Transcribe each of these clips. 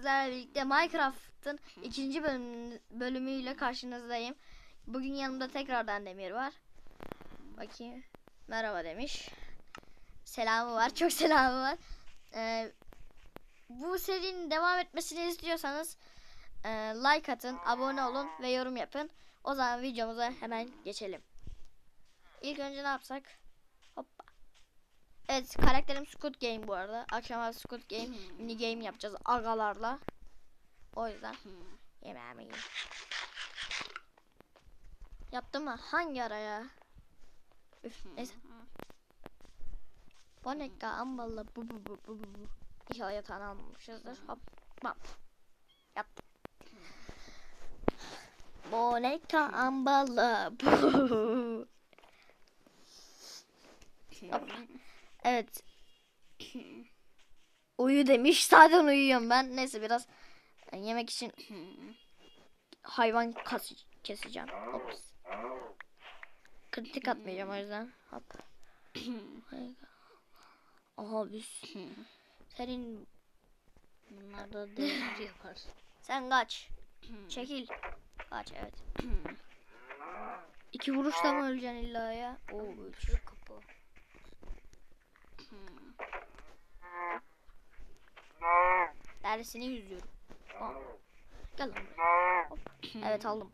sizlerle birlikte Minecraft'ın ikinci bölüm, bölümüyle karşınızdayım. Bugün yanımda tekrardan Demir var. Bakayım. Merhaba demiş. Selamı var. Çok selamı var. Ee, bu serinin devam etmesini istiyorsanız e, like atın, abone olun ve yorum yapın. O zaman videomuza hemen geçelim. İlk önce ne yapsak? Evet karakterim Squid Game bu arada. Akşama Squid Game mini game yapacağız agalarla. O yüzden yemeğimi yiyeyim. Yaptım mı? Hangi araya? Üf, neyse. Boneka ambalı bu bu bu bu bu bu. İnşallah yatağını almamışızdır. Hop bam. Yaptım. Boneka ambalı bu. Hop. Evet. Uyu demiş. Zaten uyuyorum ben. Neyse biraz e, yemek için hayvan kas keseceğim. Ops. Kritik atmayacağım o yüzden. Hop. Aha biz. Senin Bunlar da demir yapar. sen kaç. Çekil. Kaç evet. İki vuruşla mı öleceksin illa ya? Oo üç. Kapı. Dersini yüzüyorum. Gel lan. Hop. Evet aldım.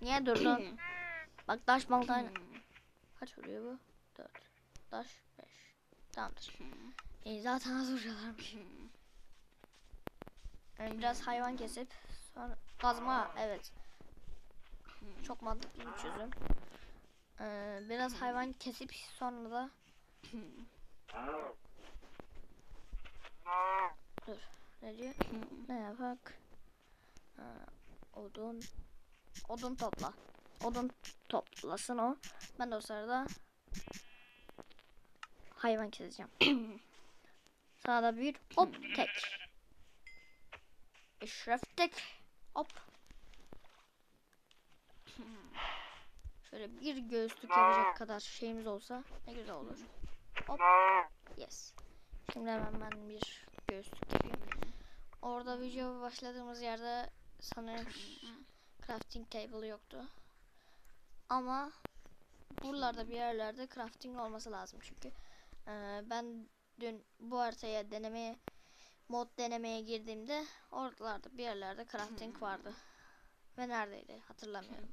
Niye durdun? Bak taş baltayla. Kaç vuruyor bu? 4. Taş 5. Tamamdır. İyi zaten az vuruyorlarmış. Yani biraz hayvan kesip sonra kazma evet. Çok mantıklı bir çözüm. Ee, biraz hayvan kesip sonra da Dur. Ne diyor? ne yapak? Ha, odun odun topla. Odun toplasın o. Ben de o sırada hayvan keseceğim. Sağda bir hop tek. Eşref tek. Hop. Şöyle bir göğüslük yapacak kadar şeyimiz olsa ne güzel olur. Hop. Yes. Şimdi hemen ben bir göğüslük yapayım. Orada video başladığımız yerde sanırım crafting table yoktu. Ama buralarda bir yerlerde crafting olması lazım çünkü eee, ben dün bu haritaya denemeye mod denemeye girdiğimde oralarda bir yerlerde crafting vardı. Ve neredeydi hatırlamıyorum.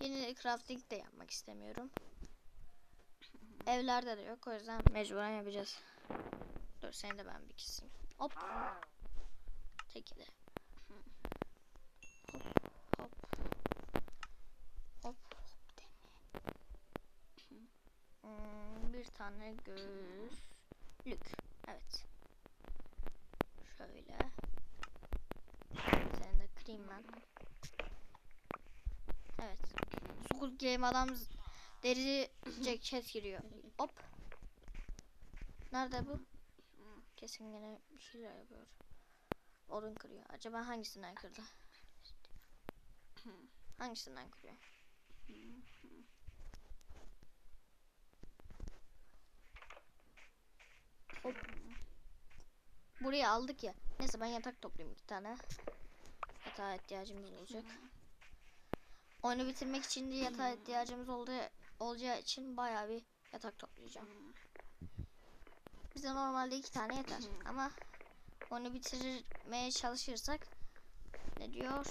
Yeni crafting de yapmak istemiyorum. Evlerde de yok o yüzden mecburen yapacağız. Dur seni de ben bir keseyim. Hop. Teki de. Hop hop. Hop. Hmm, bir tane gözlük. Evet. Şöyle. Seni de kırayım ben. Evet. Game adam deri ceket giriyor. Hop. Nerede bu? Kesin yine bir şeyler yapıyor. Odun kırıyor. Acaba hangisinden kırdı? Hangisinden kırıyor? Hop. Buraya aldık ya. Neyse ben yatak toplayayım iki tane. Yatağa ihtiyacımız olacak. Oyunu bitirmek için de yatağa ihtiyacımız oldu, olacağı için bayağı bir yatak toplayacağım. Bize normalde iki tane yeter ama onu bitirmeye çalışırsak ne diyor?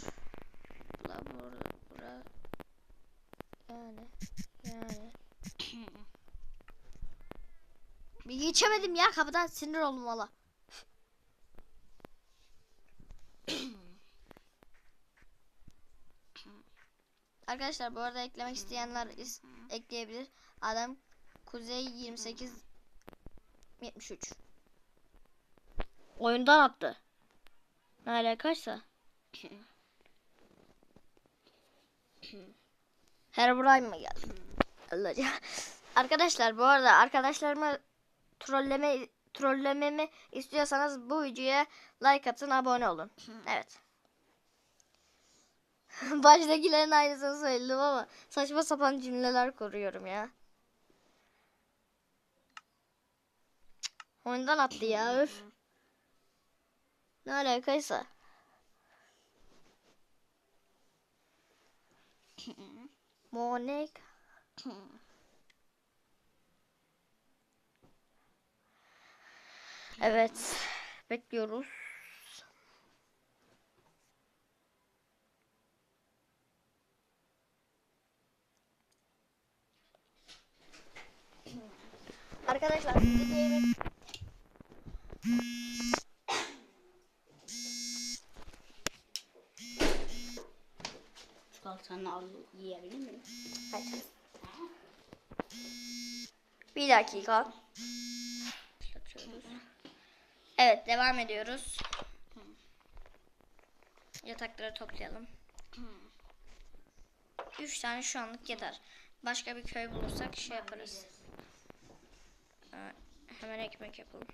Bula bura, bura yani yani bir geçemedim ya kapıdan sinir oldum. Arkadaşlar bu arada eklemek isteyenler is- ekleyebilir. Adam Kuzey 28 73. Oyundan attı. Ne alakaysa. Herobrine mı geldi? Allah ya. Arkadaşlar bu arada arkadaşlarımı trolleme trollememi istiyorsanız bu videoya like atın abone olun. Evet. Baştakilerin aynısını söyledim ama saçma sapan cümleler kuruyorum ya. Oyundan attı ya öf. Ne alakaysa. Monik. Evet. Bekliyoruz. Arkadaşlar bir yemek Çikolatanı al yiyebilir miyim? Hayır. Bir dakika. Evet devam ediyoruz. Yatakları toplayalım. Üç tane şu anlık yeter. Başka bir köy bulursak şey yaparız. Ee, hemen ekmek yapalım.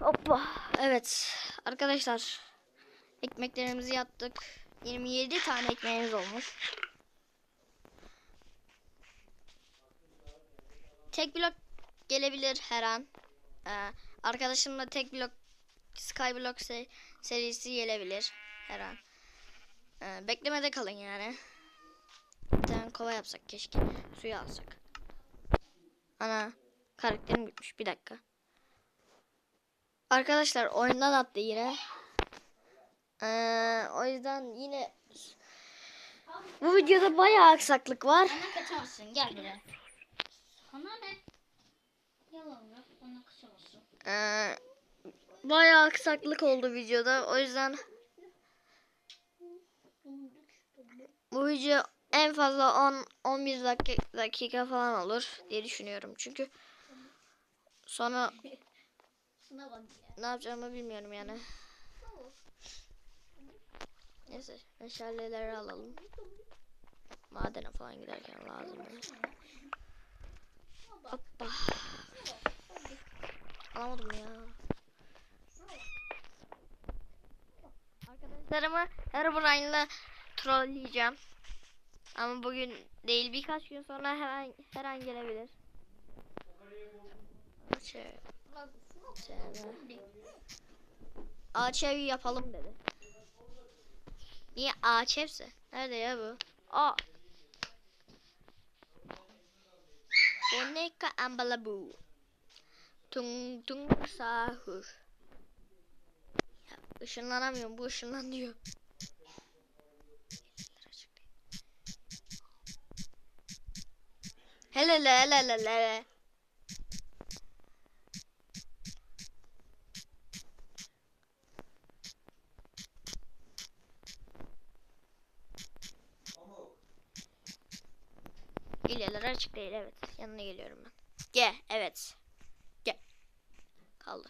Hoppa. Evet. Arkadaşlar. Ekmeklerimizi yaptık. 27 tane ekmeğimiz olmuş. Tek blok gelebilir her an. Ee, arkadaşımla tek blok Skyblock se- serisi gelebilir her an. Ee, beklemede kalın yani. Bir tane kova yapsak keşke. Suyu alsak. Ana karakterim gitmiş. Bir dakika. Arkadaşlar oyundan attı yine. Ee, o yüzden yine bu videoda bayağı aksaklık var. Bana kaçamazsın gel buraya. Sana ne? Yalan yok bana kaçamazsın. Ee, bayağı aksaklık oldu videoda. O yüzden bu video en fazla 10 11 dakika, dakika falan olur diye düşünüyorum. Çünkü sonra ne yapacağımı bilmiyorum yani. Neyse meşaleleri alalım. Madene falan giderken lazım. Hoppa. Alamadım ya. Arkadaşlarımı Herobrine'la trolleyeceğim. Ama bugün değil birkaç gün sonra her an, her an gelebilir. Şey, şey, ağaç evi yapalım dedi. Niye ağaç evse? Nerede ya bu? Aa. Boneka ambalabu. Tung tung sahur. Ya ışınlanamıyorum. Bu ışınlan diyor. Hele hele hele hele Hilyeler açık değil evet. Yanına geliyorum ben. Ge evet. Ge. Kaldı.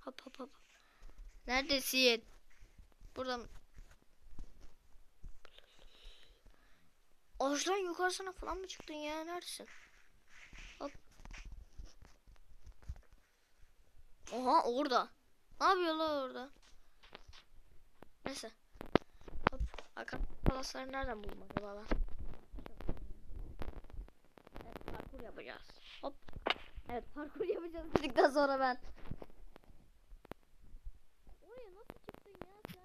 Hop hop hop. Neredesin? Burada mı? Ağaçtan yukarısına falan mı çıktın ya? Neredesin? Hop. Oha orada. Ne yapıyor la orada? Neyse. Palasları nereden buldum acaba? Evet parkur yapacağız. Hop. Evet parkur yapacağız dedikten sonra ben. Oraya nasıl çıktın ya sen?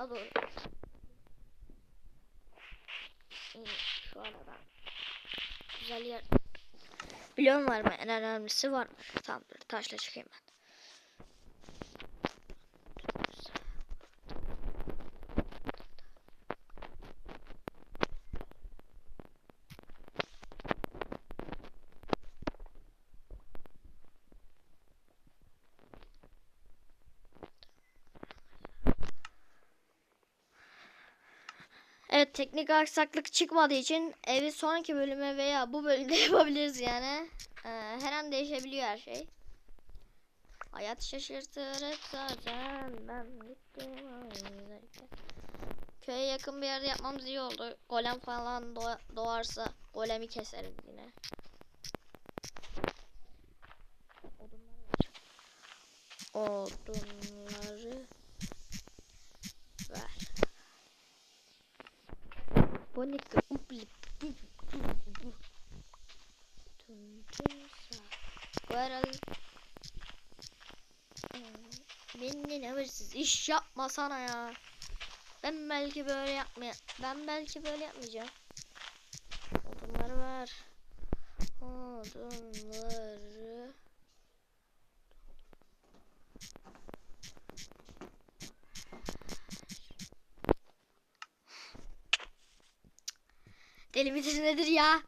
Al doğru. İyi, şu arada. Güzel yer. Biliyorum var mı? En önemlisi varmış. Tamamdır. Taşla çıkayım ben. Teknik aksaklık çıkmadığı için evi sonraki bölüme veya bu bölümde yapabiliriz yani. Ee, her an değişebiliyor her şey. Hayat şaşırtır hep zaten ben gittim. Köye yakın bir yerde yapmamız iyi oldu. Golem falan doğa- doğarsa golemi keseriz yine. Odunları ver. Bonika upli Varal Benden habersiz iş yapmasana ya. Ben belki böyle yapmaya ben belki böyle yapmayacağım. Odunları ver. Odunları Deli midir nedir ya?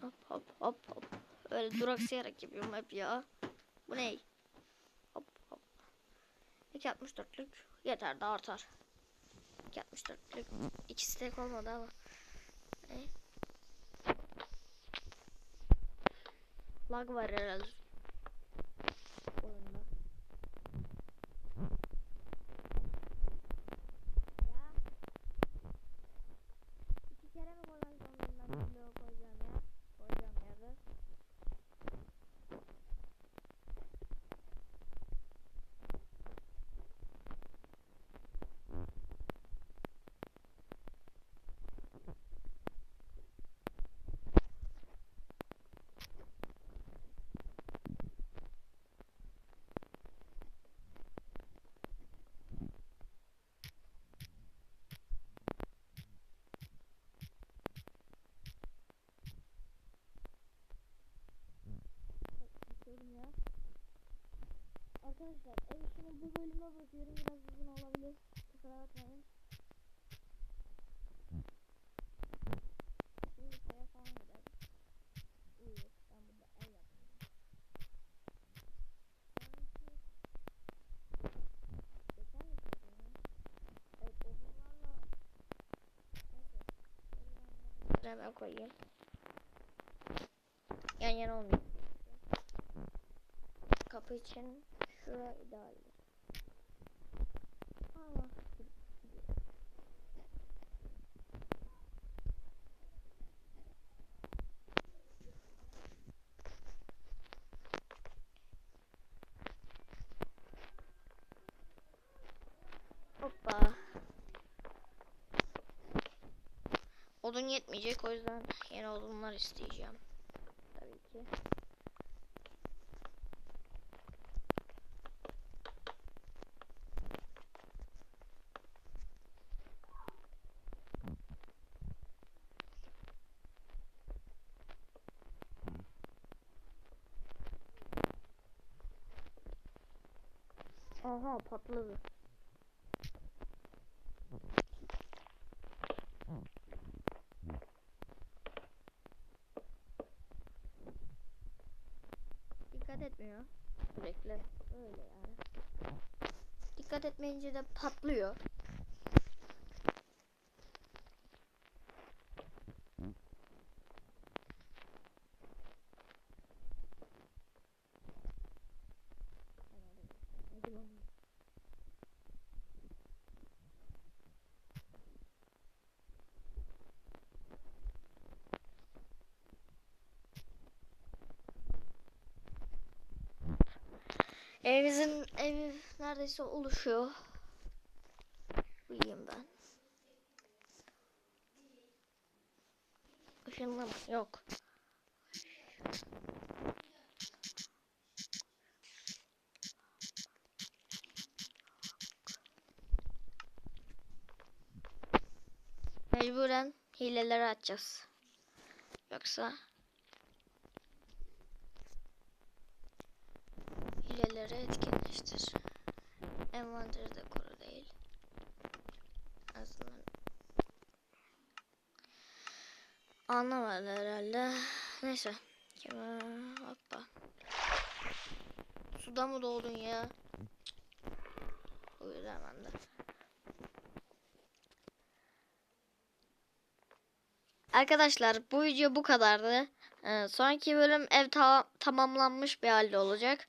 Hop hop hop hop. Öyle duraksayarak yapıyorum hep ya. Bu ne? Hop hop. 2.64'lük yeter de artar. 2.64'lük ikisi tek olmadı ama. Ne? Lag var herhalde. Oyunda. Ya. İki kere mi koyacağım ben bloğu koyacağım ya? Koyacağım yerde. istiyorum ya. Arkadaşlar ev işinin bu bölüme bakıyorum biraz uzun olabilir. Kusura bakmayın. Şimdi köye falan gidelim. Uyuyor. Ben burada ev yapayım. Geçen mi? Evet odunlarla... Neyse. Hemen koyayım. Yan yana olmuyor. Kapı için şura idealdir. Ama Hoppa. Odun yetmeyecek o yüzden yeni odunlar isteyeceğim. Aha patladı. Dikkat etmiyor. Sürekli. Öyle yani. Dikkat etmeyince de patlıyor. Evimizin evi neredeyse oluşuyor. Uyuyayım ben. Işınlama yok. Mecburen hileleri açacağız. Yoksa hileleri etkinleştir. Envanteri de koru değil. Aslında anlamadı herhalde. Neyse. Hoppa. suda mı doğdun ya? Uyudu hemen de. Arkadaşlar bu video bu kadardı. Ee, sonraki bölüm ev ta- tamamlanmış bir halde olacak.